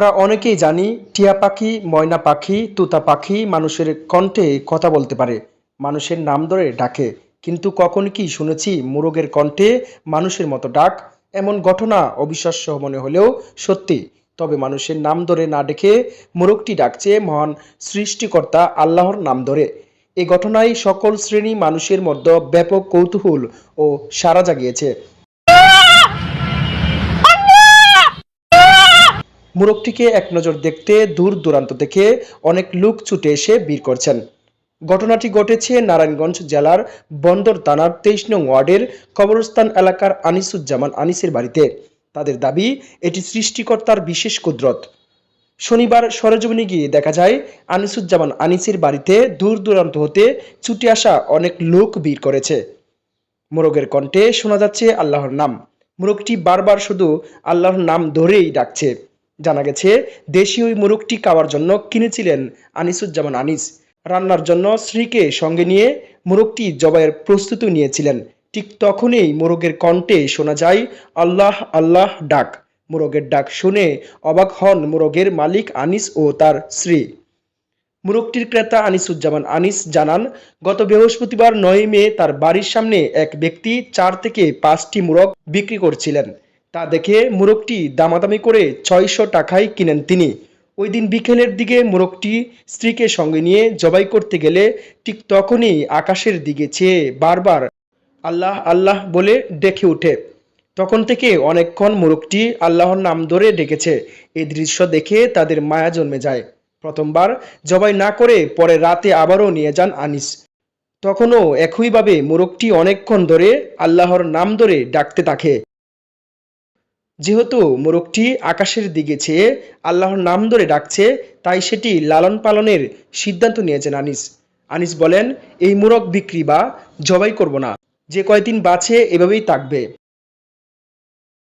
আমরা অনেকেই জানি টিয়া পাখি, ময়না পাখি, তুতা পাখি মানুষের কণ্ঠে কথা বলতে পারে, মানুষের নাম ধরে ডাকে। কিন্তু কখন কি শুনেছি মোরগের কণ্ঠে মানুষের মতো ডাক? এমন ঘটনা অবিশ্বাস্য মনে হলেও সত্যি। তবে মানুষের নাম ধরে না ডেকে মোরগটি ডাকছে মহান সৃষ্টিকর্তা আল্লাহর নাম ধরে। এ ঘটনায় সকল শ্রেণি মানুষের মধ্যে ব্যাপক কৌতূহল ও সাড়া জাগিয়েছে। মোরগটিকে এক নজর দেখতে দূর দূরান্ত থেকে অনেক লোক ছুটে এসে ভিড় করছেন। ঘটনাটি ঘটেছে নারায়ণগঞ্জ জেলার বন্দর থানার তেইশ নং ওয়ার্ডের কবরস্থান এলাকার আনিসুজ্জামান আনিসের বাড়িতে। তাদের দাবি, এটি সৃষ্টিকর্তার বিশেষ কুদরত। শনিবার সরেজমিনে গিয়ে দেখা যায়, আনিসুজ্জামান আনিসের বাড়িতে দূর দূরান্ত হতে ছুটে আসা অনেক লোক ভিড় করেছে। মোরগের কণ্ঠে শোনা যাচ্ছে আল্লাহর নাম। মোরগটি বারবার শুধু আল্লাহর নাম ধরেই ডাকছে। জানা গেছে দেশি ওই মোরগটি খাওয়ার জন্য কিনেছিলেন আনিসুজ্জামান আনিস। রান্নার জন্য স্ত্রীকে সঙ্গে নিয়ে মোরগটি জবাইয়ের প্রস্তুতি নিয়েছিলেন। ঠিক তখনই মোরগের কণ্ঠে শোনা যায়, আল্লাহ আল্লাহ, ডাক। মোরগের ডাক শুনে অবাক হন মোরগের মালিক আনিস ও তার স্ত্রী। মোরগটির ক্রেতা আনিসুজ্জামান আনিস জানান, গত বৃহস্পতিবার নয় মে তার বাড়ির সামনে এক ব্যক্তি চার থেকে পাঁচটি মোরগ বিক্রি করছিলেন। তা দেখে মোরগটি দামাদামি করে ছয়শো টাকায় কিনেন তিনি। ওই দিন বিকেলের দিকে মোরগটি স্ত্রীকে সঙ্গে নিয়ে জবাই করতে গেলে ঠিক তখনই আকাশের দিকে চেয়ে বারবার আল্লাহ আল্লাহ বলে ডেকে ওঠে। তখন থেকে অনেকক্ষণ মোরগটি আল্লাহর নাম ধরে ডেকেছে। এই দৃশ্য দেখে তাদের মায়া জন্মে যায়। প্রথমবার জবাই না করে পরে রাতে আবারও নিয়ে যান আনিস। তখনও একইভাবে মোরগটি অনেকক্ষণ ধরে আল্লাহর নাম ধরে ডাকতে থাকে। যেহেতু মোরগটি আকাশের দিকে চেয়ে আল্লাহর নাম ধরে ডাকছে, তাই সেটি লালন পালনের সিদ্ধান্ত নিয়েছেন আনিস। আনিস বলেন, এই মোরগ বিক্রি বা জবাই করব না। যে কয়দিন বাঁচে এভাবেই থাকবে।